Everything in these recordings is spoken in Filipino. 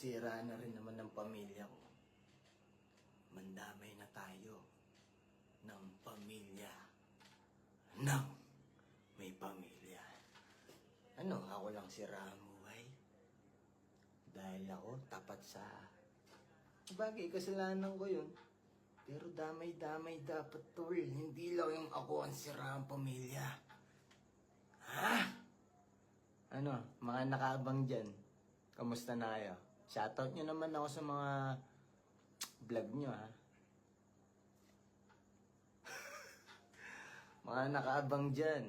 Nasira na rin naman ng pamilya ko. Mandamay na tayo ng pamilya ng may pamilya. Ano, ako lang si Ramuay? Dahil ako tapat sa... Bagay, kasalanan ko yun. Pero damay-damay dapat tol. Hindi lang yung ako ang sira ang pamilya. Ha? Ano, mga nakaabang dyan. Kamusta na kayo? Shoutout nyo naman ako sa mga vlog nyo ha. mga nakaabang dyan.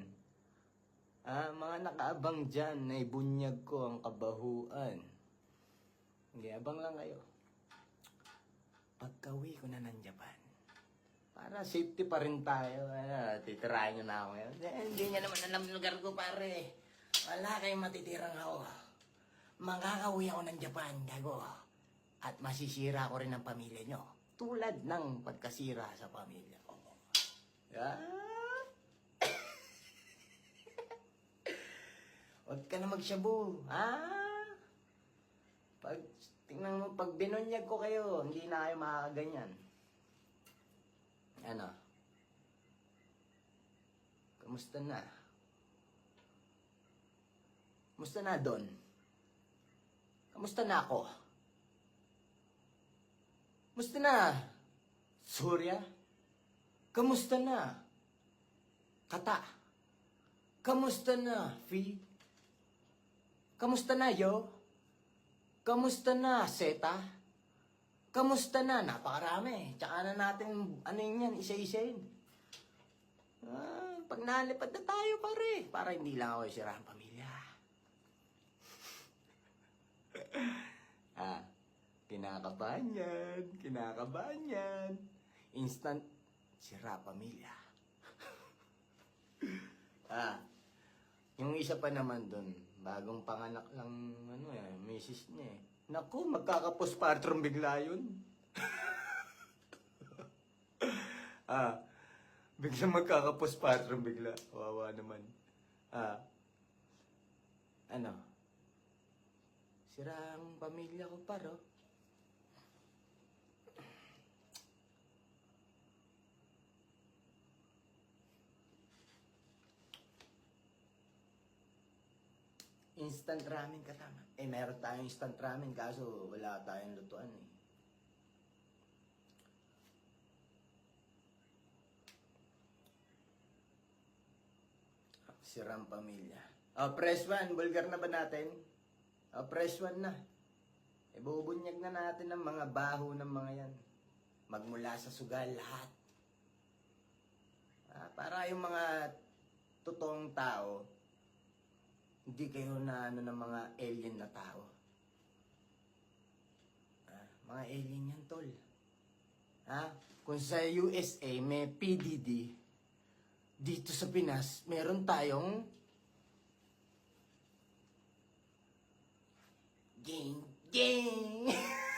Ah, mga nakaabang dyan na ibunyag ko ang kabahuan. Hindi, abang lang kayo. Pagkawi ko na ng Japan, para safety pa rin tayo. Ano, titirahin nyo na ako ngayon. Eh, hindi niya naman alam lugar ko, pare. Wala kayong matitirang ako. Makakauwi ako ng Japan, gago. At masisira ko rin ang pamilya nyo. Tulad ng pagkasira sa pamilya ko. Ah? Huwag ka na magsyabu, ha? Pag, tingnan mo, pag binunyag ko kayo, hindi na kayo makakaganyan. Ano? Kamusta na? Kamusta na, Don? Kamusta na ako? Kamusta na? Surya? Kamusta na? Kata? Kamusta na, Fi? Kamusta na, Yo? Kamusta na, Seta? Kamusta na? Napakarami. Tsaka na natin, ano yun yan, isa-isayin. Ah, pag nalipad na tayo, pare. Para hindi lang ako sira ang pamilya. Ah, kinakabahan yan. Instant, sira pamilya. ah, yung isa pa naman dun, bagong panganak lang, ano eh, misis niya eh. Naku, magkakapostpartum bigla yun. ah, bigla magkakapostpartum bigla. Wawa naman. Ah, ano? Sira ang pamilya ko paro. Instant ramen katama. Eh, meron tayong instant ramen kaso wala tayong lutuan eh. Sirang pamilya. Oh, press one. Bulgar na ba natin? Oh, press one na. Ibubunyag na natin ang mga baho ng mga yan. Magmula sa sugal lahat. Ah, para yung mga totoong tao, hindi kayo na ano ng mga alien na tao. Ah, mga alien yan, tol. Ha? Kung sa USA may PDD, dito sa Pinas, meron tayong Gang, gang.